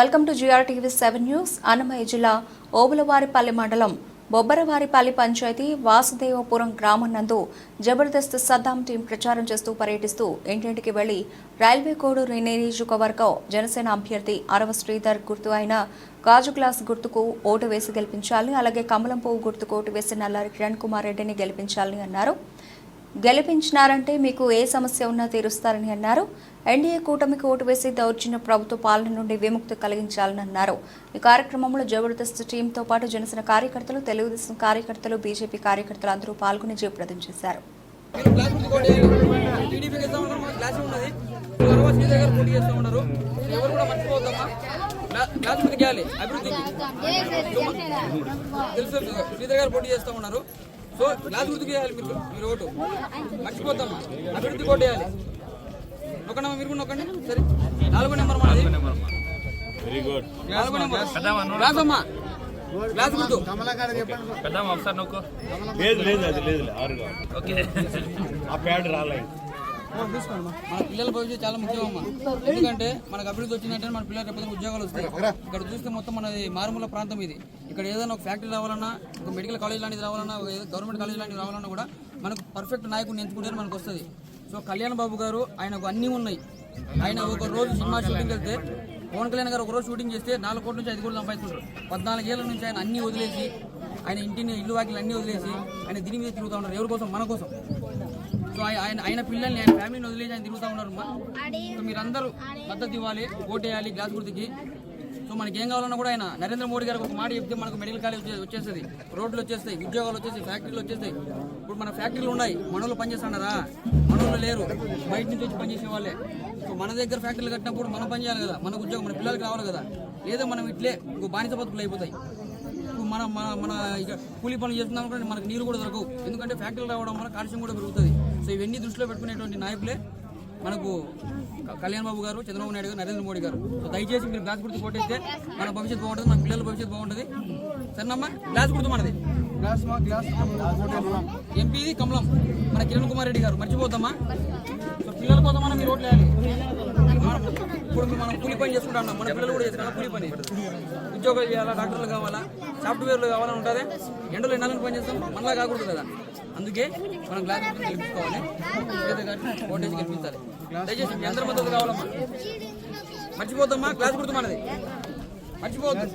Welcome to TV seven news. Annamayya జిల్లా ఓబులవారిపల్లి మండలం బొబ్బరవారిపల్లి పంచాయతీ వాసుదేవపురం గ్రామం నందు జబర్దస్త్ సద్దాం టీం ప్రచారం చేస్తూ పర్యటిస్తూ ఇంటింటికి వెళ్ళి రైల్వే కోడూరు నియోజకవర్గం జనసేన అభ్యర్థి అరవ శ్రీధర్ గుర్తు అయిన గాజు గ్లాస్ గుర్తుకు ఓటు వేసి గెలిపించాలని అలాగే కమలం పువ్వు గుర్తుకు ఓటు వేసి నల్లారి కిరణ్ కుమార్ రెడ్డిని గెలిపించాలని అన్నారు. గెలిపించినారంటే మీకు ఏ సమస్య ఉన్నా తీరుస్తారని అన్నారు ఎన్డీఏ కూటమికి ఓటు వేసి దౌర్జన్య ప్రభుత్వ పాలన నుండి విముక్తి కలిగించాలని అన్నారు ఈ కార్యక్రమంలో జబర్దస్త్ టీంతో పాటు జనసేన కార్యకర్తలు తెలుగుదేశం కార్యకర్తలు బీజేపీ కార్యకర్తలు అందరూ పాల్గొని జయప్రదం చేశారు అభివృద్ధికి తెలుసు శ్రీధర్ గారు పోటీ చేస్తూ ఉన్నారు సో క్లాస్ గుర్తుకు వేయాలి మీరు. మీరు ఓటు. మర్చిపోతామా అభివృద్ధి కోట్ వేయాలి. నొక్కండి మీరు కూడా నొక్కండి. సరే. నాలుగో నెంబర్ మనది వెరీ గుడ్ నాలుగో నెంబర్. అమ్మా గుర్తు. ఒకసారి నొక్కు. లేదు లేదు అది లేదు ఆరు కాదు ఓకే. ఆ ప్యాడ్ రాలేదు. మన పిల్లల భవిష్యత్తు చాలా ముఖ్యం అమ్మా ఎందుకంటే మనకు అభివృద్ధి వచ్చిందంటే మన పిల్లలు రేపు ఉద్యోగాలు వస్తాయి. ఇక్కడ చూస్తే మొత్తం మనది మారుమూల ప్రాంతం ఇది. ఇక్కడ ఏదైనా ఒక ఫ్యాక్టరీ రావాలన్నా ఒక మెడికల్ కాలేజ్ లాంటిది రావాలన్నా ఒక గవర్నమెంట్ కాలేజ్ లాంటిది రావాలన్నా కూడా మనకు పర్ఫెక్ట్ నాయకుడిని ఎంచుకుంటే మనకు వస్తుంది. సో కళ్యాణ్ బాబు గారు ఆయనకు అన్నీ ఉన్నాయి. ఆయన ఒక రోజు సినిమా షూటింగ్ వెళ్తే పవన్ కళ్యాణ్ గారు ఒక రోజు షూటింగ్ చేస్తే నాలుగు కోట్ల నుంచి ఐదు కోట్లు సంపాదించుకుంటారు. పద్నాలుగేళ్ళ నుంచి ఆయన అన్ని వదిలేసి ఆయన ఇంటిని ఇల్లు వాకిలు అన్ని వదిలేసి ఆయన దీని మీద తిరుగుతూ ఉన్నారు. ఎవరి కోసం? మన కోసం. సో ఆయన ఆయన పిల్లల్ని ఆయన ఫ్యామిలీని వదిలేసి ఆయన తిరుగుతూ ఉన్నారు సో మీరందరూ మద్దతు ఇవ్వాలి ఓటేయాలి గ్లాస్ గుర్తుకి. సో మనకి ఏం కావాలన్నా కూడా ఆయన నరేంద్ర మోడీ గారికి ఒక మాట చెప్తే మనకు మెడికల్ కాలేజ్ వచ్చేస్తుంది. రోడ్లు వచ్చేస్తాయి ఉద్యోగాలు వచ్చేస్తాయి ఫ్యాక్టరీలు వచ్చేస్తాయి. ఇప్పుడు మన ఫ్యాక్టరీలు ఉన్నాయి మనోళ్ళు పనిచేస్తున్నారా? మనోళ్ళు లేరు బయట నుంచి వచ్చి పనిచేసే వాళ్ళే. సో మన దగ్గర ఫ్యాక్టరీలు కట్టినప్పుడు మనం పని చేయాలి కదా మనకు ఉద్యోగం మన పిల్లలకి రావాలి కదా. లేదా మనం ఇట్లే ఇంకో బానిస బతుకులు అయిపోతాయి. మన మన మన ఇక కూలీ పనులు చేస్తున్నాం కూడా మనకు నీరు కూడా దొరకవు. ఎందుకంటే ఫ్యాక్టరీలు రావడం వల్ల కాలుష్యం కూడా పెరుగుతుంది. సో ఇవన్నీ దృష్టిలో పెట్టుకునేటువంటి నాయకులే మనకు కళ్యాణ్ బాబు గారు చంద్రబాబు నాయుడు గారు నరేంద్ర మోడీ గారు. సో దయచేసి మీరు గ్లాస్ గుర్తు కొట్టేస్తే మన భవిష్యత్తు బాగుంటుంది మన పిల్లల భవిష్యత్తు బాగుంటుంది. సరేనమ్మా గ్లాస్ గుర్తు మనది. ఎంపీది కమలం మన కిరణ్ కుమార్ రెడ్డి గారు. మర్చిపోతామా సో పిల్లల కోసం మనం మీరు ఓట్లు వేయాలి. ఇప్పుడు మనం కూలి పని చేసుకుంటాం మన పిల్లలు కూడా చేసుకుంటాం కూలి పని. ఉద్యోగాలు చేయాలా డాక్టర్లు కావాలా సాఫ్ట్వేర్లు కావాలని ఉంటుంది. ఎండలో ఎండాలని పని చేస్తాం? మనలా కాకూడదు కదా. అందుకే మనం గ్లాస్ గెలిపించుకోవాలి ఓటేజ్ గెలిపించాలి దయచేసి మీ అందరి మద్దతు కావాలమ్మా. మర్చిపోతామ్మా గ్లాస్ గుర్తు మనది. మర్చిపోద్దు